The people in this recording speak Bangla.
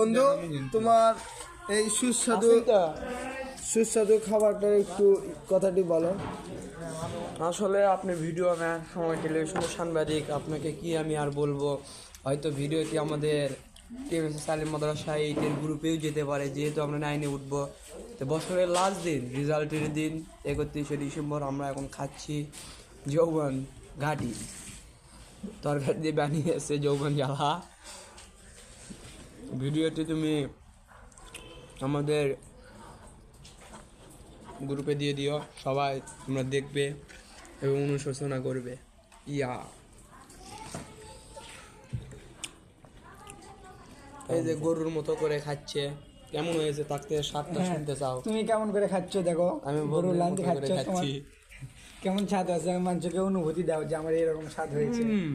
বন্ধু তোমার এই সুস্বাদু সুস্বাদু খাবারটার একটু কথাটি বলো। আসলে আপনি ভিডিও নেওয়ার সময় টেলিভিশনের সাংবাদিক আপনাকে কি আমি আর বলব? হয়তো ভিডিওটি আমাদের টিএমএস সালিম মাদ্রাসা এইটের গ্রুপেও যেতে পারে যেহেতু আমরা নাইনে উঠবো। তো বছরের লাস্ট দিন রেজাল্টের দিন একত্রিশে ডিসেম্বর আমরা এখন খাচ্ছি যৌবন ঘাটি। তরকারি দিয়ে বানিয়েছে যৌবন জ্বালা। ভিডিওটি তুমি আমাদের গ্রুপে দিয়ে দিও সবাই তোমরা দেখবে এবং অনুশোচনা করবে। ইয়া। এই যে গরুর মতো করে খাচ্ছে। কেমন হয়েছে? তাকে স্বাদটা শুনতে চাও। তুমি কেমন করে খাচ্ছ দেখো? আমি গরুর লাঞ্চে খাচ্ছি কেমন স্বাদ আছে? আমি মানুষকে অনুভূতি দাও যে আমার এরকম স্বাদ হয়েছে। হুম।